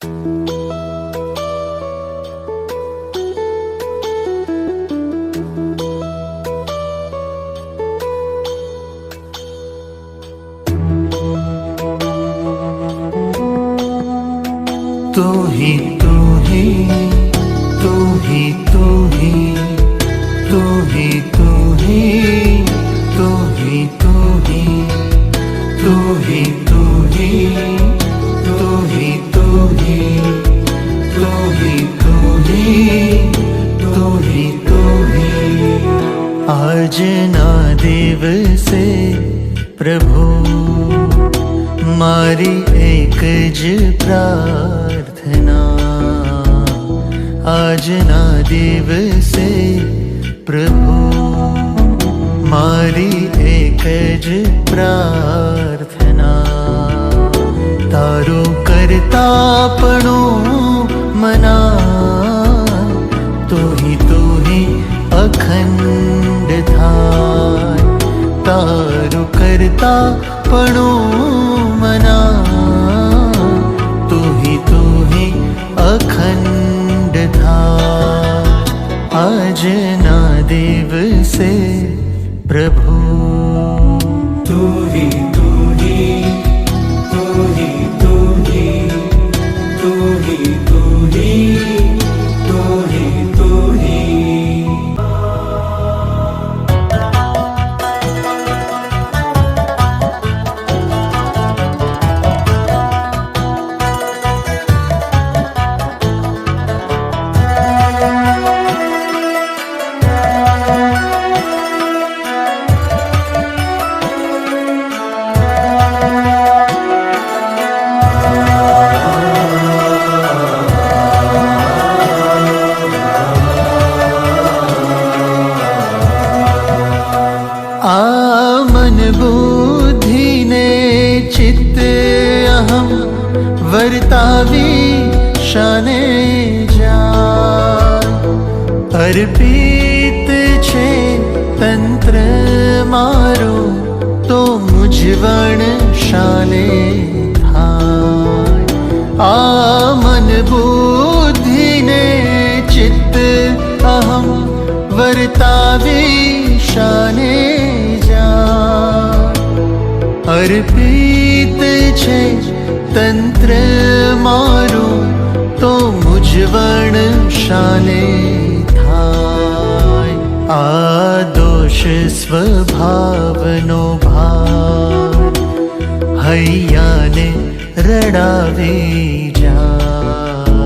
তুহি তুহি তুহি তুহি তুহি তুহি। પ્રભુ, મારી એક જ પ્રાર્થના. આજના દિવસે પ્રભુ, મારી એક જ પ્રાર્થના. તારું કરતાપણું મના તું તુહી અખંડ करता पडू मना। तुही तुही अखंड था। आज ना दिवसे प्रभु। तुही तुही શને જા અર્પિત છે તંત્ર મારું તો મુજવણ શાને થાય આ મન બુદ્ધિને ચિત્ત અહમ વર્તાવી શાને જા અર્પિત છે તંત્ર મારું તો મુજવણ શાને થાય આ દોષ સ્વભાવનો ભાવ હૈયાને રડાવે જા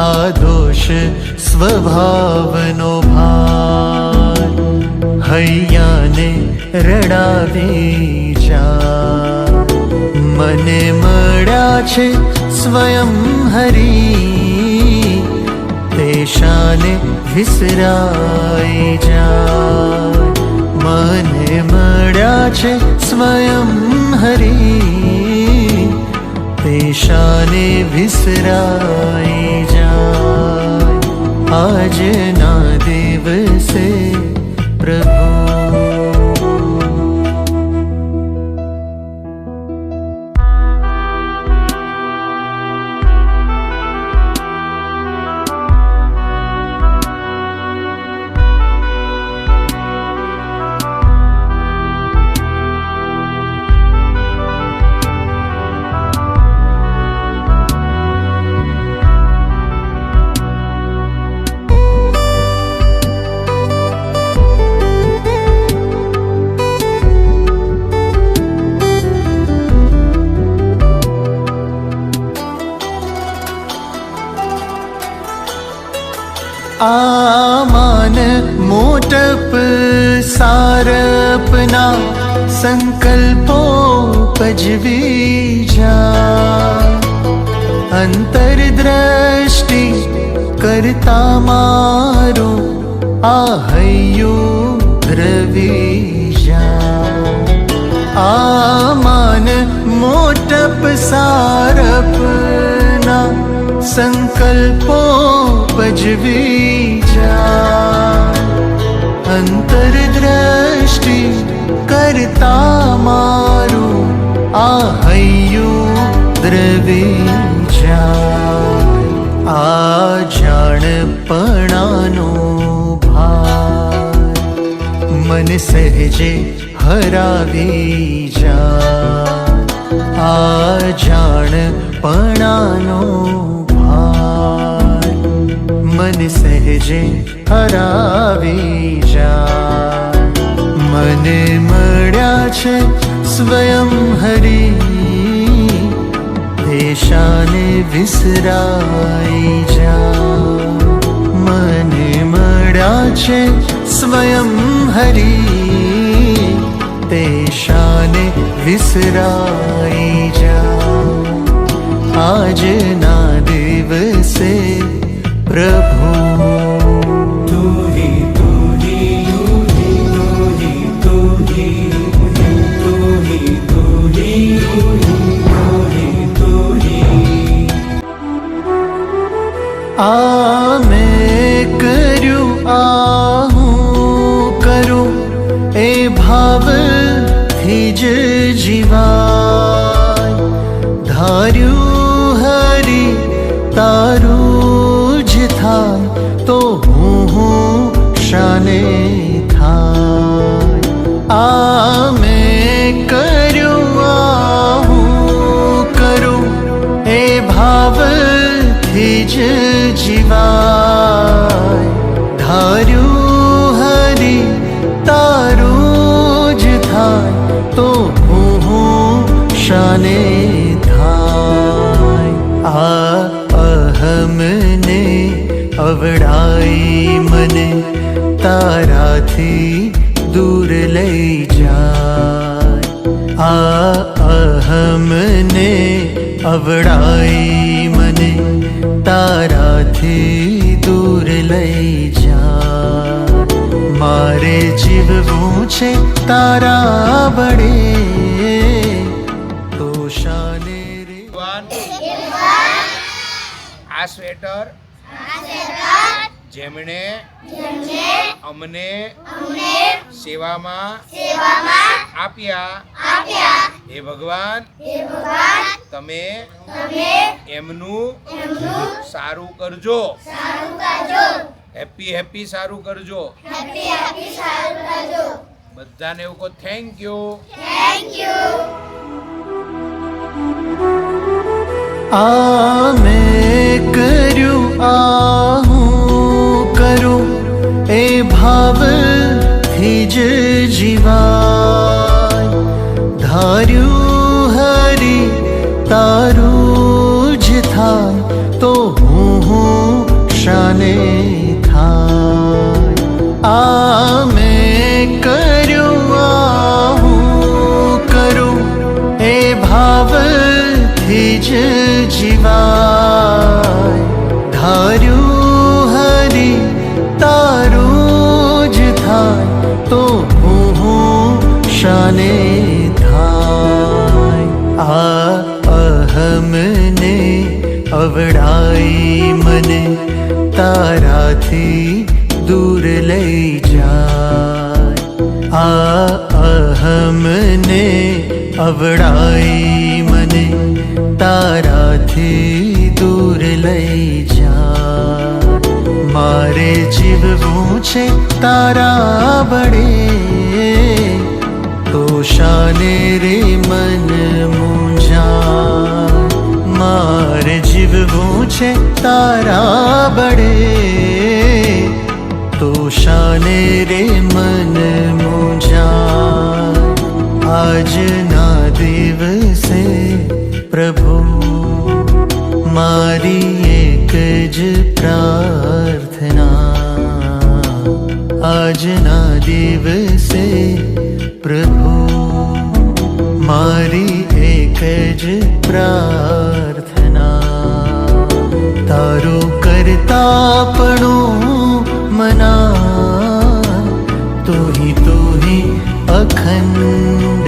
આ દોષ સ્વભાવનો ભાર હૈયાને રડાવે જા મને મળ્યા છે સ્વયં હરી તે શાને વિસરાઈ જા મને મળ્યા છે સ્વયં હરી તે શાને વિસરાઈ જાય આજના દિવસે પ્રભુ आमान मोटप सारपना संकल्पोपज्वीजा। अन्तर्दृष्टि कर्ता मारो आहयो ब्रवीजा। आमान मोटप सारप સંકલ્પો ભજવી જા અંતરદ્રષ્ટિ કરતા મારું આ હૈયું દ્રવી જા આ જાણપણાનો ભાર મન સહેજે હરાવી જા આ જાણપણાનો મન સહેજે હરાવી જા મને મળ્યા છે સ્વયં હરી દેશાને વિસરાઈ જા મને મળ્યા છે સ્વયં હરી દેશાને વિસરાઈ જા આજે प्रभु तू ही तू ही तू ही तू ही तू ही तू ही तू ही तू ही तू ही आ તો હું હું શાને થાય. આ મેં કર્યું, આ હું કરું. એ ભાવથી જ જીવાય. ધાર્યું હરી, તારું જ થાય. તો હું હું શાને તારાથી દૂર લઈ જાય. આ અહમને અવડાઈ મને તારાથી દૂર લઈ જા મારે જીવવું છે તારા બળે તો શાને રે. ભગવાન. આ સ્વેટર. જેમણે અમને સેવામાં આપ્યા. હે ભગવાન, તમે એમનું સારું કરજો. હેપી હેપી સારું કરજો. બધાને એવું કહો થેન્ક યુ આ મેં કર્યું આ gece તારાથી દૂર લઈ જાય. આ અહમને અવડાઈ મને તારાથી દૂર લઈ જા મારે જીવવું છે તારા બળે તો શાને રે મન મુંજા મારે જીવવું છે તારા બળે সালে রে মন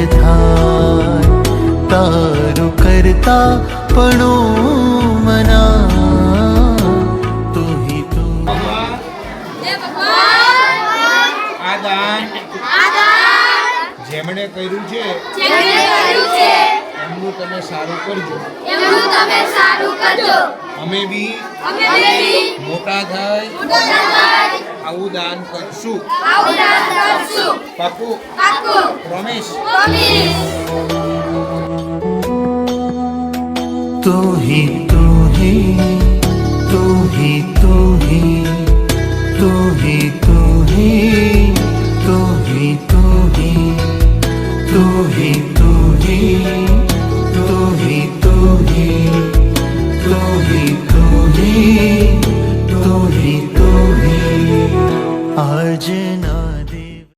અખંડ થાય. તારું કરતા પણ મના. જેમણે કર્યું છે જેમણે કર્યું છે એમનું તમે સારું કરજો. એમનું તમે સારું કરજો. અમે બી અમે બી મોટા થાય. મોટા થાય. Audan Katsu. Audan Katsu. Paku. Paku. Promise. Promise. Tu hi tu hi. Tu hi tu hi. Tu hi.